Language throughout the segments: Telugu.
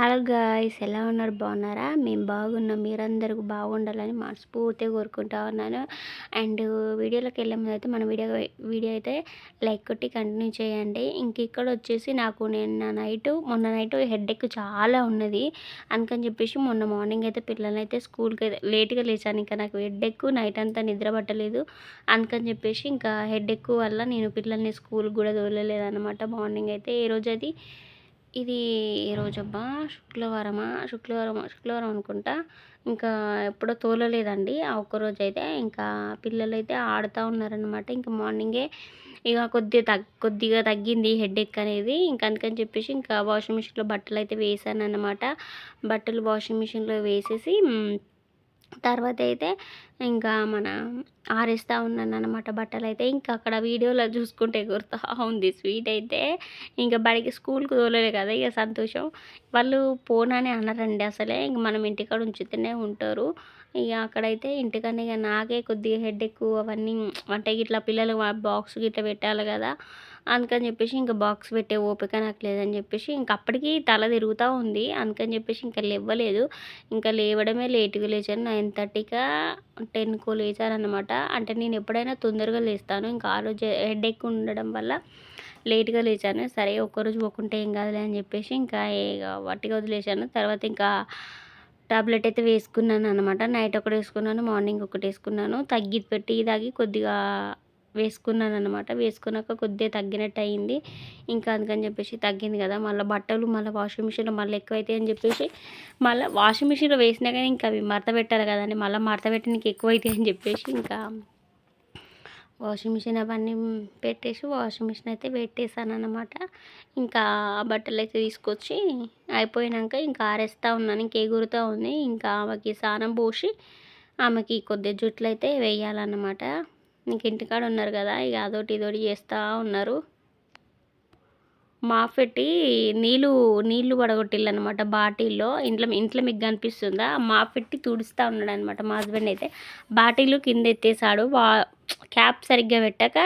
హలో గాయస్ ఎలా ఉన్నారు? బాగున్నారా? మేము బాగున్నాం. మీరందరూ బాగుండాలని మనస్ఫూర్తిగా కోరుకుంటా ఉన్నాను. అండ్ వీడియోలోకి వెళ్ళే ముందు అయితే మన వీడియో వీడియో అయితే లైక్ కొట్టి కంటిన్యూ చేయండి. ఇంక ఇక్కడ వచ్చేసి నాకు నిన్న నైట్ మొన్న నైట్ హెడేక్ చాలా ఉన్నది. అందుకని చెప్పేసి మొన్న మార్నింగ్ అయితే పిల్లల్ని అయితే స్కూల్కి అయితే లేట్గా లేచాను. ఇంకా నాకు హెడేక్ నైట్ అంతా నిద్ర పట్టలేదు. అందుకని చెప్పేసి ఇంకా హెడేక్ వల్ల నేను పిల్లల్ని స్కూల్కి కూడా తోలలేదు అనమాట మార్నింగ్ అయితే. ఏ రోజు అది? ఇది ఏ రోజబ్బా శుక్రవారమా శుక్రవారం శుక్రవారం అనుకుంటా. ఇంకా ఎప్పుడో తోలలేదండి. ఆ ఒక్కరోజు అయితే ఇంకా పిల్లలు అయితే ఆడుతూ ఉన్నారనమాట ఇంకా మార్నింగే ఇక కొద్దిగా తగ్ కొద్దిగా తగ్గింది హెడేక్ అనేది. ఇంకా అందుకని చెప్పేసి ఇంకా వాషింగ్ మిషన్లో బట్టలు అయితే వేసాను అనమాట బట్టలు వాషింగ్ మిషన్లో వేసేసి తర్వాత అయితే ఇంకా మన ఆరేస్తూ ఉన్నాను అనమాట బట్టలు అయితే ఇంకా అక్కడ వీడియోలో చూసుకుంటే గుర్తు. ఉంది స్వీట్ అయితే. ఇంకా బడికి స్కూల్కి తోలలే కదా ఇక సంతోషం. వాళ్ళు పోనని అనరండి అసలే. ఇంక మనం ఇంటికాడ ఉంచుతూనే ఉంటారు. ఇక అక్కడైతే ఇంటికన్నా ఇక నాకే కొద్దిగా హెడ్ ఎక్కువ అవన్నీ అంటే ఇట్లా పిల్లలు బాక్స్ గిట్లా పెట్టాలి కదా. అందుకని చెప్పేసి ఇంకా బాక్స్ పెట్టే ఓపిక నాకు లేదని చెప్పేసి ఇంక అప్పటికి తల తిరుగుతూ ఉంది. అందుకని చెప్పేసి ఇంకా లేవలేదు ఇంకా లేవడమే లేటుగా లేచాను. నైన్ థర్టీగా టెన్కో లేచాను అనమాట అంటే నేను ఎప్పుడైనా తొందరగా లేస్తాను. ఇంకా ఆ రోజు హెడ్ ఉండడం వల్ల లేట్గా లేచాను. సరే ఒక్కరోజు పోకుంటే ఏం కాదులే అని చెప్పేసి ఇంకా వట్టిగా వదిలేసాను తర్వాత ఇంకా టాబ్లెట్ అయితే వేసుకున్నాను అనమాట నైట్ ఒకటి వేసుకున్నాను మార్నింగ్ ఒకటి వేసుకున్నాను. తగ్గి పెట్టి తాగి కొద్దిగా వేసుకున్నాను అనమాట వేసుకున్నాక కొద్దిగా తగ్గినట్టు అయింది ఇంకా అందుకని చెప్పేసి తగ్గింది కదా. మళ్ళీ బట్టలు మళ్ళీ వాషింగ్ మిషన్లో మళ్ళీ ఎక్కువైతే అని చెప్పేసి మళ్ళీ వాషింగ్ మిషన్లో వేసినా కానీ ఇంకా అవి మడత పెట్టాలి కదండి. మళ్ళీ మడత పెట్టడానికి ఎక్కువ అని చెప్పేసి ఇంకా వాషింగ్ మిషన్ అవన్నీ పెట్టేసి వాషింగ్ మిషన్ అయితే పెట్టేశాను అనమాట ఇంకా ఆ బట్టలు అయితే తీసుకొచ్చి అయిపోయినాక ఇంకా ఆరేస్తూ ఉన్నాను. ఇంకే ఎగురుతూ ఉంది. ఇంకా ఆమెకి స్నానం పోసి ఆమెకి కొద్ది జుట్లు అయితే వేయాలన్నమాట. ఇంక ఇంటికాడ ఉన్నారు కదా ఇక అదొకటి ఇదోటి చేస్తూ ఉన్నారు. మాఫెట్టి పెట్టి నీళ్ళు పడగొట్టిల్లు అనమాట బాటిల్లో. ఇంట్లో ఇంట్లో మీకు కనిపిస్తుందా? మాఫెట్టి పెట్టి తుడుస్తూ ఉన్నాడు అనమాట మా హస్బెండ్ అయితే. బాటిల్ కింద ఎత్తేసాడు. వా క్యాప్ సరిగ్గా పెట్టాక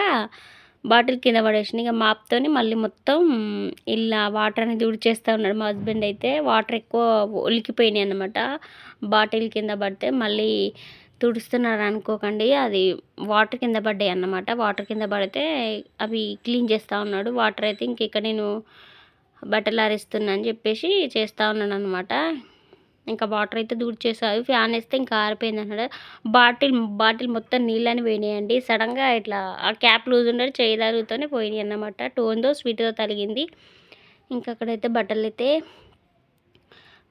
బాటిల్ కింద పడేసిన ఇక మాప్తోని మళ్ళీ మొత్తం ఇలా వాటర్ అనేది ఉడిచేస్తూ ఉన్నాడు మా హస్బెండ్ అయితే. వాటర్ ఎక్కువ ఒలికిపోయినాయి అనమాట బాటిల్ కింద పడితే. మళ్ళీ తుడుస్తున్నారు అనుకోకండి. అది వాటర్ కింద పడ్డాయి అన్నమాట. వాటర్ కింద పడితే అవి క్లీన్ చేస్తూ ఉన్నాడు. వాటర్ అయితే ఇంక ఇక్కడ నేను బట్టలు ఆరేస్తున్నా అని చెప్పేసి చేస్తూ ఉన్నాను అనమాట ఇంకా వాటర్ అయితే చేసారు ఫ్యాన్ వేస్తే ఇంకా ఆరిపోయింది అన్నాడు. బాటిల్ బాటిల్ మొత్తం నీళ్ళని పోయినాయండి. సడన్గా ఇట్లా ఆ క్యాప్ లూజ్ ఉండడు చేయదారుతోనే పోయినాయి అన్నమాట. టోన్తో స్వీట్తో తలిగింది ఇంకా అక్కడైతే బట్టలు అయితే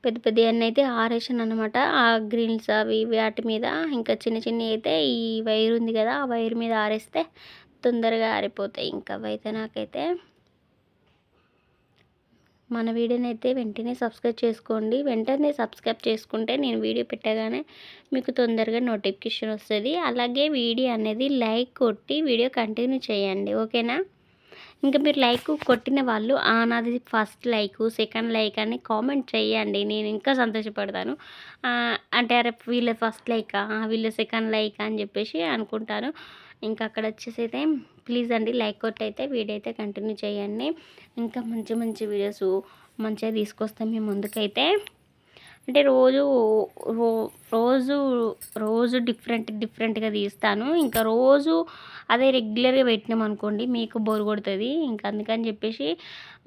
పెద్ద పెద్ద అన్నీ అయితే ఆరేసాను అనమాట ఆ గ్రిల్స్ అవి వాటి మీద ఇంకా చిన్న చిన్న అయితే ఈ వైర్ ఉంది కదా ఆ వైర్ మీద ఆరేస్తే తొందరగా ఆరిపోతాయి. ఇంకా అయితే నాకైతే మన వీడియోని అయితే వెంటనే సబ్స్క్రైబ్ చేసుకోండి. వెంటనే సబ్స్క్రైబ్ చేసుకుంటే నేను వీడియో పెట్టగానే మీకు తొందరగా నోటిఫికేషన్ వస్తుంది. అలాగే వీడియో అనేది లైక్ కొట్టి వీడియో కంటిన్యూ చేయండి. ఓకేనా? ఇంకా మీరు లైక్ కొట్టిన వాళ్ళు నాది ఫస్ట్ లైక్ సెకండ్ లైక్ అని కామెంట్ చేయండి. నేను ఇంకా సంతోషపడతాను. అంటే అరే వీళ్ళ ఫస్ట్ లైక్? వీళ్ళ సెకండ్ లైక్ అని చెప్పేసి అనుకుంటాను. ఇంకా అక్కడ వచ్చేసి అయితే ప్లీజ్ అండి లైక్ కొట్టి అయితే వీడియో అయితే కంటిన్యూ చేయండి. ఇంకా మంచి మంచి వీడియోస్ మంచిగా తీసుకొస్తాం మేము ముందుకైతే అంటే రోజు రోజు రోజు డిఫరెంట్ డిఫరెంట్గా తీస్తాను. ఇంకా రోజు అదే రెగ్యులర్గా పెట్టినాం అనుకోండి మీకు బోర్ కొడుతుంది. ఇంకా అందుకని చెప్పేసి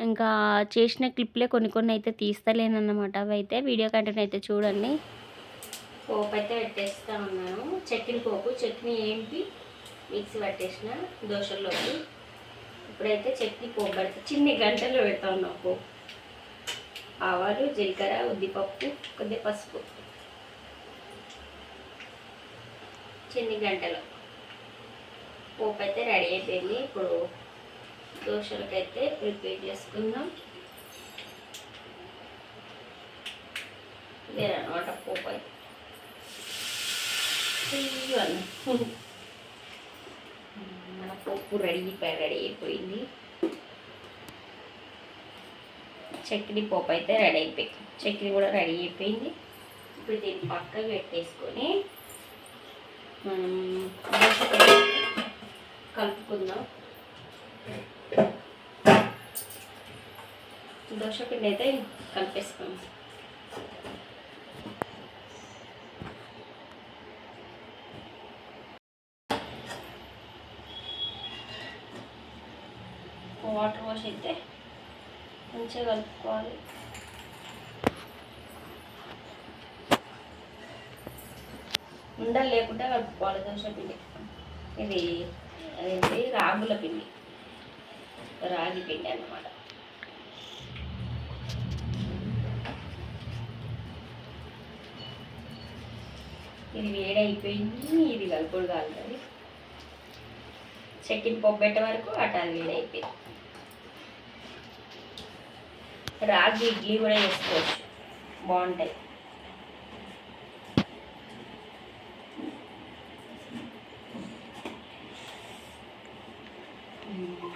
ఇంకా చేసిన క్లిప్లే కొన్ని కొన్ని అయితే తీస్తలేనన్నమాట. అవి అయితే వీడియో కంటెంట్ అయితే చూడండి. పోపు అయితే పెట్టేస్తా ఉన్నాను. చట్నీ పోపు. చట్నీ ఏంటి? మిక్సీ పట్టేసిన దోశల్లోకి. ఇప్పుడైతే చట్నీ పోపు పెడతా. చిన్ని గంటలు పెడతా ఉన్నాం పోపు. ఆవాలు జీలకర్ర ఉద్దిపప్పు కొద్ది పసుపు. చిన్ని గంటలు. పోపు అయితే రెడీ అయిపోయింది. ఇప్పుడు దోశలకైతే ప్రిపేర్ చేసుకుందాం. ఇదేనమాట పోపు. అయితే మన పప్పు రెడీ రెడీ అయిపోయింది. చక్కెర పోపు అయితే రెడీ అయిపోయింది. చక్కెర కూడా రెడీ అయిపోయింది. ఇప్పుడు దీన్ని పక్కకు పెట్టేసుకొని మనం కలుపుకుందాం. దోశ పిండి అయితే కలిపేసుకుందాం. వాటర్ వాష్ అయితే మంచిగా కలుపుకోవాలి. ఉండలు లేకుండా కలుపుకోవాలి దోశ పిండి. ఇది అదేంటి? రాగుల పిండి. రాగి పిండి అన్నమాట. ఇది వేడైపోయింది. ఇది కలుపుడు కాలుతుంది చెక్కిన పప్పు వరకు అటు అది వేడైపోయింది. రాగి ఇడ్లీ కూడా చేసుకోవచ్చు. బాగుంటాయి.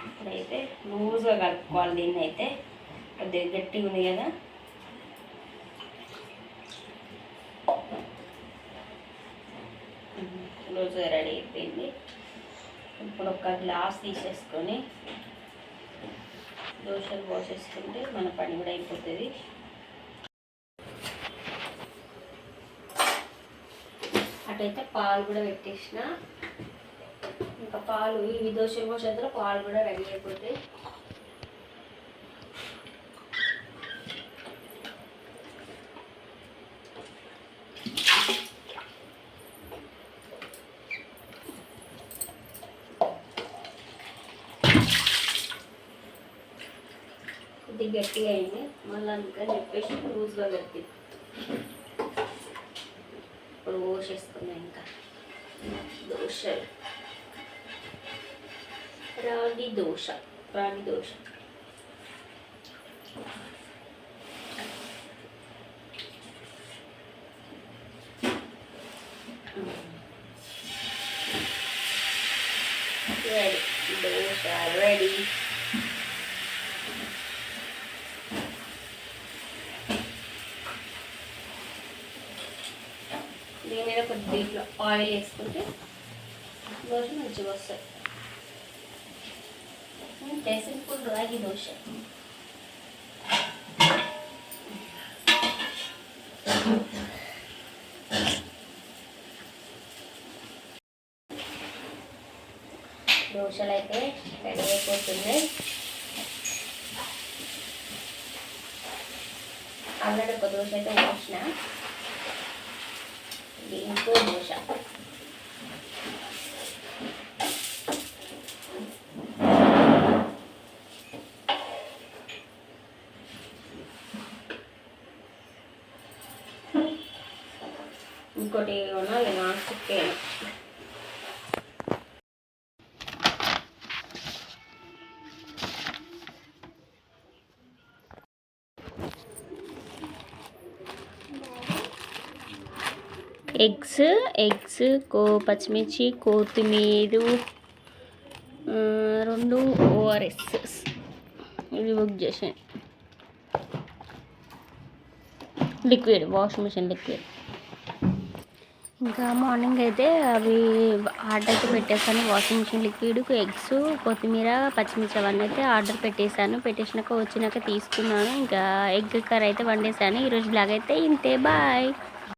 ఇప్పుడైతే లూజ్గా కలుపుకోవాలి దీన్ని అయితే కొద్దిగా గట్టిగా ఉంది కదా. లూజ్గా రెడీ అయిపోయింది. ఇప్పుడు ఒక గ్లాస్ తీసేసుకొని దోశలు పోసేసుకుంటే మన పని కూడా అయిపోతుంది. అటైతే పాలు కూడా పెట్టేసిన. ఇంకా పాలు ఇవి దోశలు పోసేందులో పాలు కూడా రెడీ అయిపోతాయి. గట్టిగా అయింది మళ్ళీ అందుకని చెప్పేసి లూజ్గా కట్టి ఇప్పుడు పోసేసుకున్నాం ఇంకా. దోశలు రాగి దోశ. రాగి దోశ. రెడీ. దోశ రెడీ. దీని మీద కొద్దిగా ఇట్లా ఆయిల్ వేసుకుంటే దోశ మంచిగా వస్తాయి సింపుల్ రాగి దోశ దోశలు అయితే రెడీ అయిపోతున్నాయి ఆల్రెడీ ఒక దోశ అయితే పోసిన దీంతో దోశ ఇంకోటి కొనాలి నాన్ స్టిక్ ఎగ్స్ ఎగ్స్ కో పచ్చిమిర్చి కొత్తిమీర రెండు ఓఆర్ఎస్ ఇవి బుక్ చేసాను లిక్విడ్ వాషింగ్ మిషన్ లిక్విడ్ ఇంకా మార్నింగ్ అయితే అవి ఆర్డర్కి పెట్టేసాను వాషింగ్ మిషన్ లిక్విడ్ ఎగ్స్ కొత్తిమీర పచ్చిమిర్చి అవన్నీ అయితే ఆర్డర్ పెట్టేశాను. పెట్టేసినాక వచ్చినాక తీసుకున్నాను. ఇంకా ఎగ్ కర్రీ అయితే వండేసాను ఈరోజు బ్లాగ్ అయితే ఇంతే. బాయ్